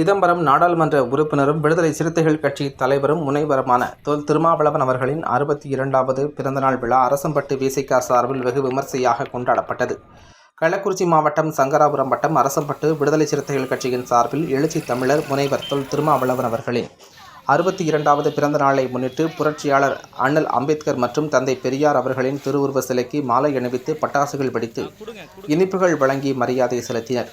சிதம்பரம் நாடாளுமன்ற உறுப்பினரும் விடுதலை சிறுத்தைகள் கட்சி தலைவரும் முனைவருமான தொல் திருமாவளவன் அவர்களின் அறுபத்தி இரண்டாவது பிறந்தநாள் விழா அரசம்பட்டு விசிகா சார்பில் வெகு விமர்சையாக கொண்டாடப்பட்டது. கள்ளக்குறிச்சி மாவட்டம் சங்கராபுரம் வட்டம் அரசம்பட்டு விடுதலை சிறுத்தைகள் கட்சியின் சார்பில் எழுச்சி தமிழர் முனைவர் தொல் திருமாவளவன் அவர்களின் அறுபத்தி இரண்டாவது பிறந்த நாளை முன்னிட்டு புரட்சியாளர் அண்ணல் அம்பேத்கர் மற்றும் தந்தை பெரியார் அவர்களின் திருவுருவ சிலைக்கு மாலை அணிவித்து பட்டாசுகள் வெடித்து இனிப்புகள் வழங்கி மரியாதை செலுத்தினர்.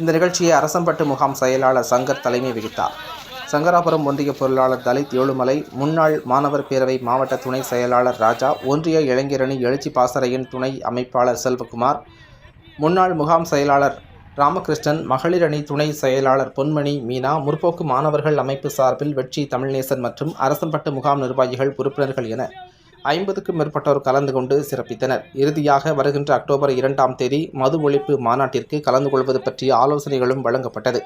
இந்த நிகழ்ச்சியை அரசம்பட்டு முகாம் செயலாளர் சங்கர் தலைமை வகித்தார். சங்கராபுரம் ஒன்றிய பொருளாளர் தலித் ஏழுமலை முன்னாள் மாணவர் பேரவை மாவட்ட துணை செயலாளர் ராஜா ஒன்றிய இளைஞரணி எழுச்சி பாசறையின் துணை அமைப்பாளர் செல்வகுமார் முன்னாள் முகாம் செயலாளர் ராமகிருஷ்ணன் மகளிர் அணி துணை செயலாளர் பொன்மணி மீனா முற்போக்கு மாணவர்கள் அமைப்பு சார்பில் வெற்றி தமிழ்நேசன் மற்றும் அரசம்பட்டு முகாம் நிர்வாகிகள் உறுப்பினர்கள் என ஐம்பதுக்கும் மேற்பட்டோர் கலந்து கொண்டு சிறப்பித்தனர். இறுதியாக வருகின்ற அக்டோபர் இரண்டாம் தேதி மது ஒழிப்பு மாநாட்டிற்கு கலந்து கொள்வது பற்றிய ஆலோசனைகளும் வழங்கப்பட்டது.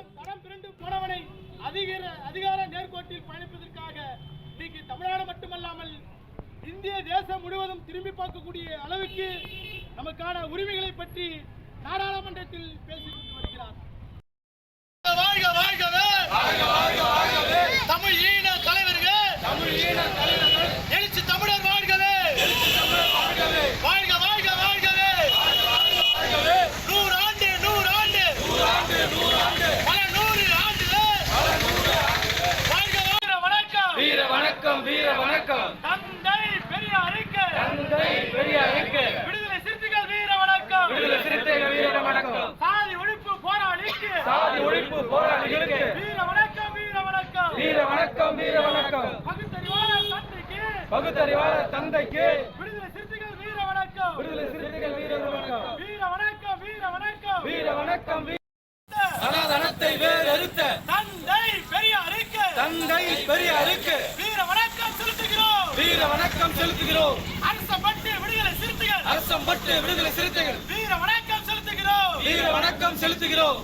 இந்திய தேசம் முழுவதும் திரும்பி பார்க்கக்கூடிய அளவுக்கு நமக்கான உரிமைகளை பற்றி நாடாளுமன்றத்தில் பேசிக் வணக்கம் வீர வணக்கம். தந்தை பெரிய அறிக்கை தந்தை பெரிய அறிக்கை விடுதலை சிறுத்தைகள் வீர வணக்கம். விடுதலை சிறுத்தைகள் வீர வணக்கம். சாதி ஒழிப்பு போராளிக்கு. சாதி ஒழிப்பு போராளிகளுக்கு. வீர வணக்கம் வீர வணக்கம். வீர வணக்கம் வீர வணக்கம். பகுத்தறிவாளர் தந்தைக்கு. பகுத்தறிவாளர் தந்தைக்கு. விடுதலை சிறுத்தைகள் வீர வணக்கம். விடுதலை சிறுத்தைகள் வீர வணக்கம். வீர வணக்கம் வீர வணக்கம். வீர வணக்கம் வீர சனாதனத்தை வேறறுத்த தந்தை பெரிய அறிக்கை தந்தை பெரிய அறிக்கை வீர வணக்கம் செலுத்துகிறோம் வீர வணக்கம் செலுத்துகிறோம். அரசப்பட்டு விடுதலை சிறுத்தைகள். அரசம் பட்டு விடுதலை சிறுத்தைகள். வீர வணக்கம் செலுத்துகிறோம். வீர வணக்கம் செலுத்துகிறோம்.